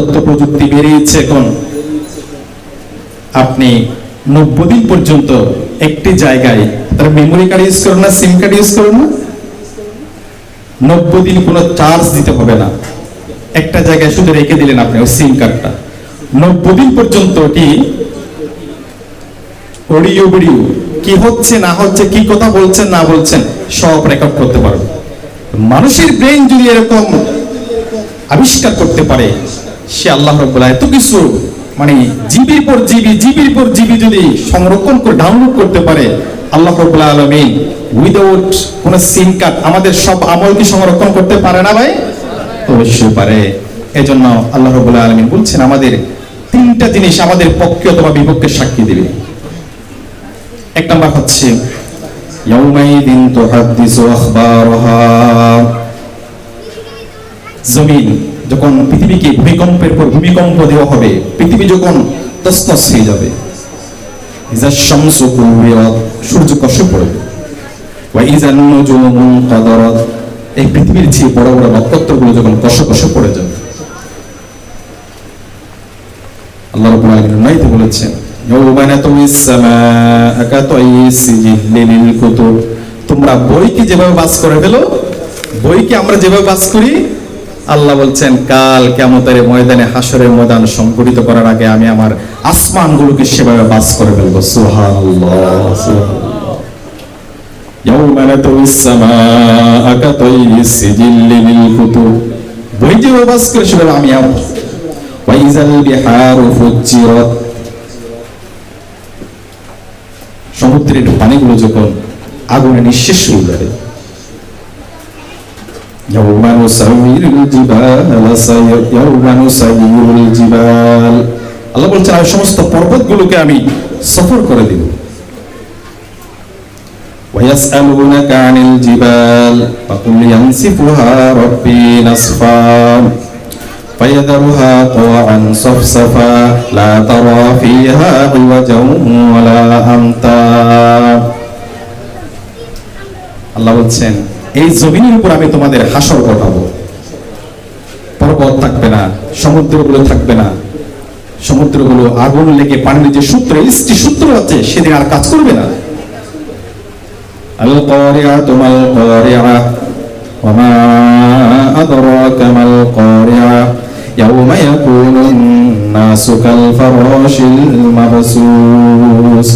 তথ্য প্রযুক্তি বেরিয়েছে এখন। আপনি নব্বই দিন পর্যন্ত একটি জায়গায়, তার মেমোরি কার্ড ইউজ করুন না সিম কার্ড ইউজ করুন না, নব্বই দিন কোনো চার্জ দিতে হবে না। একটা জায়গায় শুধু রেখে দিলেন আপনি ওই সিম কার্ডটা নব্বই দিন পর্যন্ত ওটি অডিও ভিডিও কি হচ্ছে, না হচ্ছে, কি কথা বলছেন, না বলছেন, সব রেকর্ড করতে পারবে মানুষের ব্রেন যদি এরকম আবিষ্কার করতে পারে সে আল্লাহ রব্বুল্লাহ এত কিছু মানে জিবির পর জিবি, জিবির পর জিবি যদি সংরক্ষণ করে ডাউনলোড করতে পারে, আল্লাহ রব্বুল্লাহ আলমিন উইদাউট কোন সিম কার্ড আমাদের সব আমল কি সংরক্ষণ করতে পারে না ভাই? অবশ্যই পারে। এজন্য আল্লাহ রব্বুল্লাহ আলমিন বলছেন, আমাদের তিনটা জিনিস আমাদের পক্ষে অথবা বিপক্ষে সাক্ষী দেবে। এক নাম্বার হচ্ছে জমিন যখন পৃথিবীকে ভূমিকম্পের পর ভূমিকম্প দেওয়া হবে, পৃথিবী যখন তসতস হয়ে যাবে। ইজা শামসু কুবিরাত সূর্য কষে পড়বে ওয়া ইজান নুজুমু কাদারাত এই পৃথিবীর যে বড় বড় নক্ষত্রগুলো যখন কষে কষে পড়ে যাবে। আল্লাহ রাব্বুল আলামিন নাইতে বলেছেন তোমরা বইকে যেভাবে বাস করে ফেলো, বইকে আমরা যেভাবে বাস করি আল্লাহ বলছেন, কাল কেমতের ময়দানে হাসরের ময়দান সংগঠিত করার আগে আমি আমার আসমানগুলোকে সেভাবে বাস করে ফেলব। আমি সমুদ্রের পানিগুলো যখন আগুনে নিঃশেষ শুরু করে يوم نسير الجبال سير يوم نسير الجبال আল্লাহ বলছেন আমি সমস্ত পর্বতগুলোকে আমি সফর করে দিব ويسألونك عن الجبال فقل ينسفها ربي نسفا فيذرها قوعا صفصفا لا ترى فيها عوجا ولا أمتا আল্লাহ বলছেন এই জমিনের উপর আমি তোমাদের হাসর ঘটাবো পর্বত থাকবে না সমুদ্রগুলো থাকবে না সমুদ্রগুলো আগুন লেগে পানির যে সূত্র ইষ্টি সূত্র আছে সেদিন আর কাজ করবে না আল কারিআ তুমাল কারিআ وما أدراك ما القارعة يوم يكون الناس كالفراش المبثوث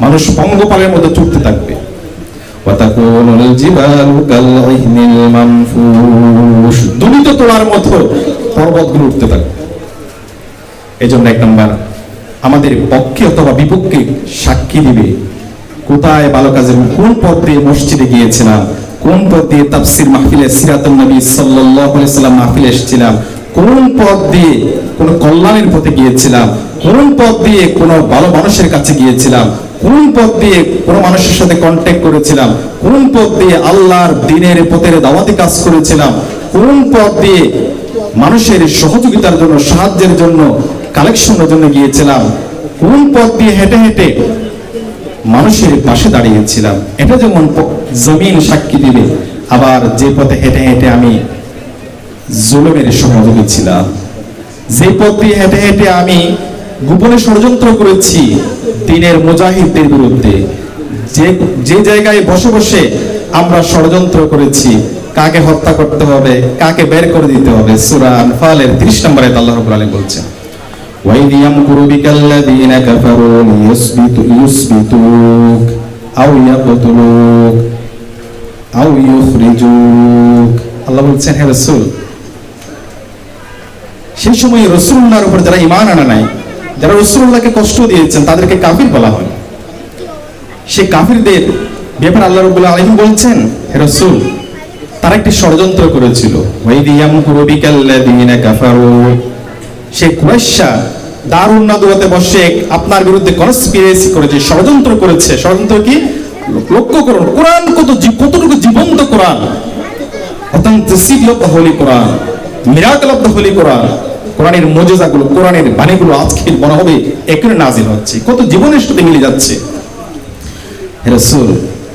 মানুষ পঙ্গপালের মধ্যে চুপতে থাকবে وتكون الجبال كالعهن المنفوش দুলিত তোলার মতো পর্বতগুলো উঠতে থাকবে এই জন্য এক নম্বর আমাদের পক্ষে অথবা বিপক্ষে সাক্ষী দিবে কোথায় ভালো কাজের কোন পথ দিয়ে মসজিদে গিয়েছিলাম কোন পথ দিয়ে তাফসির মাহফিলে সিরাতুল নবী সাল্লাল্লাহু আলাইহি সাল্লাম মাহফিলে এসেছিলাম কোন পথ দিয়ে কোন কল্যাণের পথে গিয়েছিলাম কোন পথ দিয়ে কোন ভালো মানুষের কাছে গিয়েছিলাম কোন পথ দিয়ে কোন মানুষের সাথে কন্ট্যাক্ট করেছিলাম? কোন পথ দিয়ে আল্লাহর দিনের পথের দাওয়াতি কাজ করেছিলাম? কোন পথ দিয়ে মানুষের সহযোগিতার জন্য, সাহায্যের জন্য, কালেকশনের জন্য গিয়েছিলাম? কোন পথ দিয়ে হেঁটে হেঁটে মানুষের পাশে দাঁড়িয়েছিলাম? এটা যেমন জমিন সাক্ষী দিবে, আবার যে পথে হেঁটে হেঁটে আমি জুলুমের সহযোগী ছিলাম। যে পথ দিয়ে হেঁটে হেঁটে আমি গোপনে ষড়যন্ত্র করেছি দিনের মুজাহিদদের বিরুদ্ধে যে যে জায়গায় বসে বসে আমরা ষড়যন্ত্র করেছি কাকে হত্যা করতে হবে কাকে বের করে দিতে হবে সূরা আনফালের 30 নম্বরে আল্লাহ রাব্বুল আলামিন বলছেন وإذ يمكر بك الذين كفروا ليثبت يثبتوك أو يقتلوك أو يخرجوك আল্লাহ বলছেন হে রাসূল সেই সময় রসুল্লাহর উপর যারা ইমান আনা নাই যারা রসুল্লাহকে কষ্ট দিয়েছেন, তাদেরকে কাফির বলা হয়। সে কাফিরদের ব্যাপারে আল্লাহ রবুল্লাহ আলহিম বলছেন রসুল, তারা একটি ষড়যন্ত্র করেছিল। সে নাদুয়াতে বসে আপনার বিরুদ্ধে কনস্পিরেসি করেছে, ষড়যন্ত্র করেছে। ষড়যন্ত্র কি? লক্ষ্য করুন, কোরআন কত কতটুকু জীবন্ত কোরআন? অত্যন্ত seal of Quran miracle the holy Quran. কোরআনের মজেজাগুলো, কোরআনের বাণীগুলো আজকে মনে হবে এখানে নাজিল হচ্ছে। কত জীবনের সাথে মিলে যাচ্ছে। রাসূল,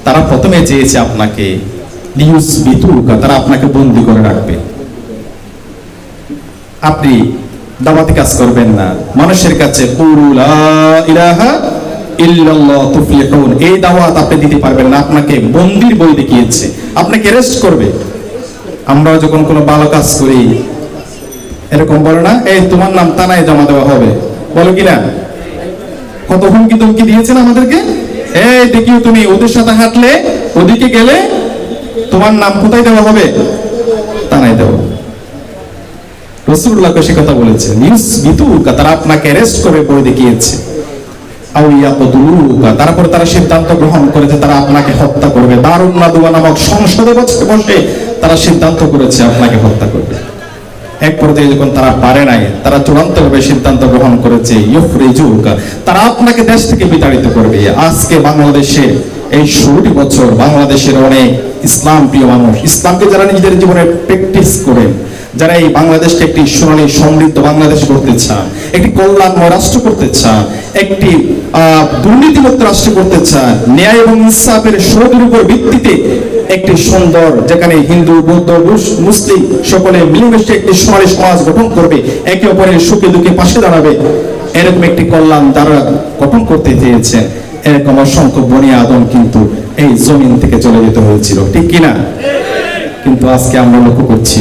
তারা প্রথমে চেয়েছে আপনাকে তারা আপনাকে বন্দি করে রাখবে। আপনি দাওয়াতি কাজ করবেন না। মানুষের কাছে এই দাওয়াত আপনি দিতে পারবেন না, আপনাকে বন্দির বই দেখিয়েছে। আপনাকে রেস্ট করবে। আমরা যখন কোনো ভালো কাজ করি এরকম বলে না, এই, তোমার নাম তানায় জমা দেওয়া হবে। বলো কি না? কত হুমকি তুমকি দিয়েছেন আমাদেরকে? এই, দেখিও তুমি, ওদের সাথে হাঁটলে, ওদিকে গেলে তোমার নাম কোথায় দেওয়া হবে? তানায় দেওয়া সে কথা বলেছে নিউজ তারা আপনাকে অ্যারেস্ট করে দেখিয়েছে। তারপর তারা সিদ্ধান্ত গ্রহণ করেছে, তারা আপনাকে হত্যা করবে। দারুণ নাদুয়া নামক সংসদে বসে তারা সিদ্ধান্ত করেছে, আপনাকে হত্যা করবে। এক পর্যায়ে যখন তারা পারে নাই, তারা চূড়ান্তভাবে সিদ্ধান্ত গ্রহণ করেছে তারা আপনাকে দেশ থেকে বিতাড়িত করবে। আজকে বাংলাদেশে এই ষোলোটি বছর বাংলাদেশের অনেক ইসলাম প্রিয় মানুষ, ইসলামকে যারা নিজেদের জীবনে প্র্যাকটিস করেন যারা এই বাংলাদেশকে একটি সোনালী সমৃদ্ধ বাংলাদেশ করতে চান, একটি কল্যাণময় রাষ্ট্র করতে চান, একটি দুর্নীতিমুক্ত রাষ্ট্র করতে চান, ন্যায় এবং ইনসাফের সৌদের উপর ভিত্তিতে একটি সুন্দর, যেখানে হিন্দু, বৌদ্ধ মুসলিম সকলে মিলেমিশে একটি সোনালী সমাজ গঠন করবে, একে অপরের সুখে দুঃখে পাশে দাঁড়াবে, এরকম একটি কল্যাণ তারা গঠন করতে চেয়েছেন। এরকম অসংখ্য বনি আদম কিন্তু এই জমিন থেকে চলে যেতে হয়েছিল, ঠিক কিনা? কিন্তু আজকে আমরা লক্ষ্য করছি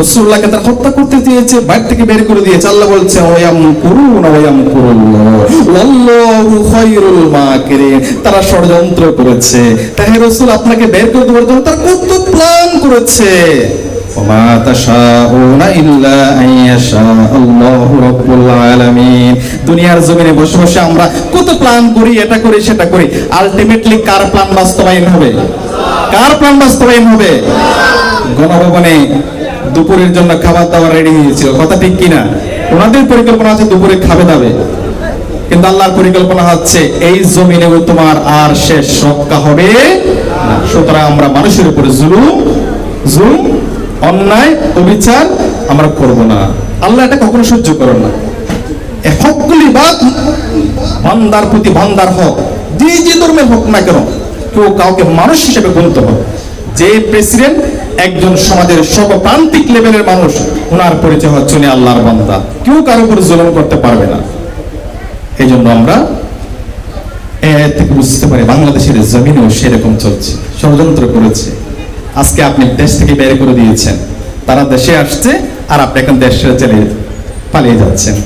রসুল্লাহকে তার হত্যা করতে চেয়েছে, বাইরে থেকে বের করে দিয়েছে। আল্লাহ বলছে ওয়াম কুরুন ওয়াম কুরুল্লাহ ওয়াল্লাহু খায়রুল মাকিরিন। তারা ষড়যন্ত্র করেছে। তাই রসুল আপনাকে বের করে দেওয়ার জন্য তার কত প্ল্যান করেছে? তাশাউনা ইল্লা আন ইয়াশা আল্লাহু রাব্বুল আলামিন। দুনিয়ার জমিনে বসে বসে আমরা কত প্ল্যান করি, এটা করি, সেটা করি। আলটিমেটলি কার প্ল্যান বাস্তবায়ন হবে? কার প্ল্যান বাস্তবায়ন হবে? গণভবনে দুপুরের জন্য খাবার দাবার রেডি হয়েছিল কথা ঠিক কিনা? ওনাদের পরিকল্পনা আছে দুপুরে খাবে দাবে। কিন্তু আল্লাহর পরিকল্পনা হচ্ছে, এই জমিনে তোমার আর শেষ রক্ষা হবে সুতরাং আমরা মানুষের উপরে জুলুম জুলুম, অন্যায়, অবিচার আমরা করব না। আল্লাহ এটা কখনো সহ্য করেন না। হকগুলি বাদ, বান্দার প্রতি বান্দার হক। যে যে ধর্মের হোক না কেন, কেউ কাউকে মানুষ হিসেবে গণিত হবে। যে প্রেসিডেন্ট একজন সমাজের সর্বপ্রান্তিক লেভেলের মানুষ, ওনার পরিচয় হচ্ছে উনি আল্লাহর বান্দা। কেউ কারও উপর জুলুম করতে পারবে না। এই জন্য আমরা থেকে বুঝতে পারি বাংলাদেশের জমিনেও সেরকম চলছে, ষড়যন্ত্র করেছে। আজকে আপনি দেশ থেকে বের করে দিয়েছেন, তারা দেশে আসছে আর আপনি এখন দেশ ছেড়ে চলে পালিয়ে যাচ্ছেন।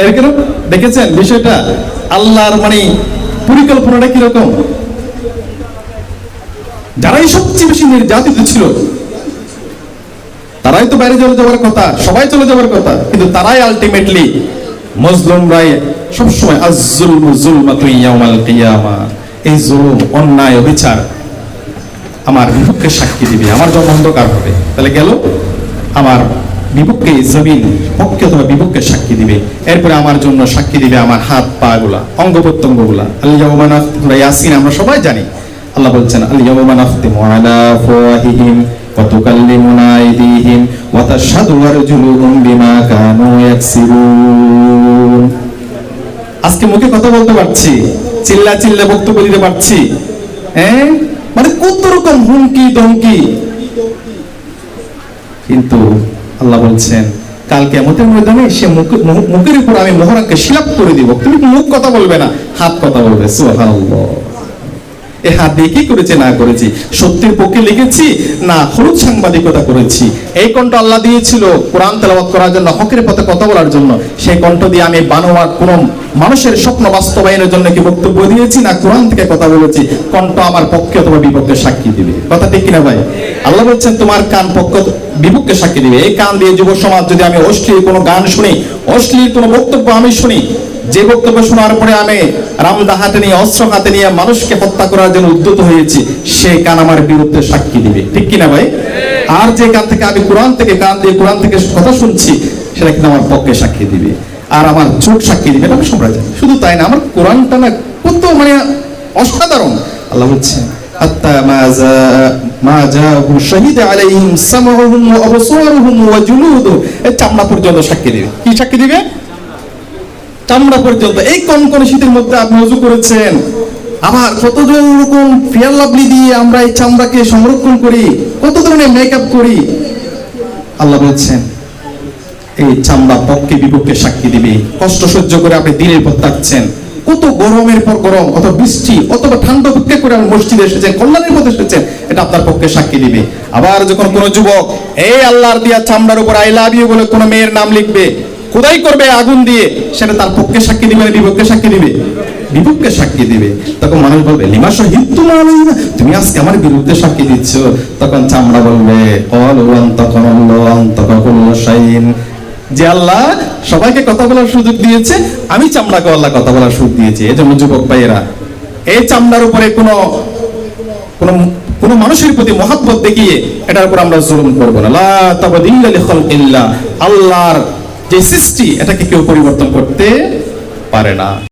এরকম দেখেছেন বিষয়টা? আল্লাহর মানে পরিকল্পনাটা কীরকম? যারাই সবচেয়ে বেশি নির্যাতিত ছিল, তারাই তো বাইরে চলে যাওয়ার কথা, সবাই চলে যাওয়ার কথা, কিন্তু তারাই আলটিমেটলি মজলুমরাই সবসময় ইয়াউমাল কিয়ামা। এই জুলুম, অন্যায়, অবিচার আমার বিপক্ষে সাক্ষী দিবে, আমার জন্য অন্ধকার হবে। তাহলে গেল, আমার বিপক্ষে জমিন, পক্ষে বিপক্ষে সাক্ষী দিবে। এরপরে আমার জন্য সাক্ষী দিবে আমার হাত পা গুলা অঙ্গ প্রত্যঙ্গগুলা আল্লাহ ইয়াসিন, আমরা সবাই জানি আল্লাহ বলছেন আল-ইয়াওমা নাখতিমু আলা আফওয়াহিহিম ওয়া তুকাল্লিমুনা আইদিহিম ওয়া তাশহাদু আরজুলুহুম বিমা কানু ইয়াকসিবুন আজকে মুখে কথা বলতে পারছি, চিল্লা চিল্লা বক্তব্য দিতে পারছি হ্যাঁ? মানে কত রকম হুমকি ধমকি। কিন্তু আল্লাহ বলছেন, কাল কেমতের ময়দানে সে মুখ- মুখ- মুখের উপর আমি মোহরাকে শিলাপ করে দিব। তুমি মুখ কথা বলবে না, হাত কথা বলবে। সুবহানাল্লাহ। এ হাত দিয়ে কি করেছে, না করেছি? সত্যের পক্ষে লিখেছি, না হলুদ সাংবাদিকতা করেছি। এই কণ্ঠ আল্লাহ দিয়েছিল কোরআন তেলাওয়াত করার জন্য, হকের পথে কথা বলার জন্য। সেই কণ্ঠ দিয়ে আমি বানোয়ার কোন মানুষের স্বপ্ন বাস্তবায়নের জন্য কি বক্তব্য দিয়েছি, না কোরআন থেকে কথা বলেছি? কণ্ঠ আমার পক্ষে অথবা বিপক্ষে সাক্ষী দিবে। কথা ঠিক কিনা ভাই? আল্লাহ বলছেন, তোমার কান পক্ষ বিপক্ষে সাক্ষী দিবে। এই কান দিয়ে যুব সমাজ যদি আমি অশ্লীল কোনো গান শুনি, অশ্লীল কোনো বক্তব্য আমি শুনি যে বক্তব্য শোনার পরে আমি রামদা হাতে নিয়ে, অস্ত্র হাতে নিয়ে মানুষকে হত্যা করার জন্য উদ্যত হয়েছি, সে কান আমার বিরুদ্ধে সাক্ষী দিবে। ঠিক কিনা ভাই? আর যে কান থেকে আমি কোরআন থেকে কান দিয়ে কোরআন থেকে কথা শুনছি, সেটা কিন্তু আমার পক্ষে সাক্ষী দিবে। আর আমার চোখ সাক্ষী দিবে, এটা আমি জানি। শুধু তাই না, আমার কোরআনটা না কত মানে অসাধারণ। আল্লাহ চামড়া পর্যন্ত সাক্ষী দিবে। কি সাক্ষী দিবে? চামড়া পর্যন্ত এই কনকনে শীতের মধ্যে আপনি উজু করেছেন? আবার কত রকম ফেয়ার লাভলি দিয়ে আমরা এই চামড়াকে সংরক্ষণ করি, কত ধরনের মেকআপ করি? আল্লাহ বলছেন, এই চামড়া পক্ষে বিপক্ষে সাক্ষী দিবে। কষ্ট সহ্য করে আপনি দিনের পর থাকছেন কত গরমের পর গরম অত বৃষ্টি, অথবা ঠান্ডা উপেক্ষা করে আপনি মসজিদে এসেছেন, কল্যাণের পথে এসেছেন, এটা আপনার পক্ষে সাক্ষী দিবে। আবার যখন কোনো যুবক, এই আল্লাহর দিয়া চামড়ার উপর আই লাভ ইউ বলে কোনো মেয়ের নাম লিখবে খোদাই করবে আগুন দিয়ে, সেটা তার পক্ষে সাক্ষী দিবে বিপক্ষে সাক্ষী দিবে? বিপক্ষে সাক্ষী দিবে। তখন মানুষ বলবে, লিমা শহীদ তুমি আজকে আমার বিরুদ্ধে সাক্ষী দিচ্ছ। তখন চামড়া বলবে শাইন। যে আল্লাহ সবাইকে কথা বলার সুযোগ দিয়েছে, আমি চামড়াকে আল্লাহ কথা বলার সুযোগ দিয়েছে। এই জন্য যুবক ভাইয়েরা, এই চামড়ার উপরে কোনো কোনো কোনো মানুষের প্রতি মহাব্বত দেখিয়ে এটার উপর আমরা জুলুম করব না। লা আল্লাহর যে সৃষ্টি এটাকে কেউ পরিবর্তন করতে পারে না।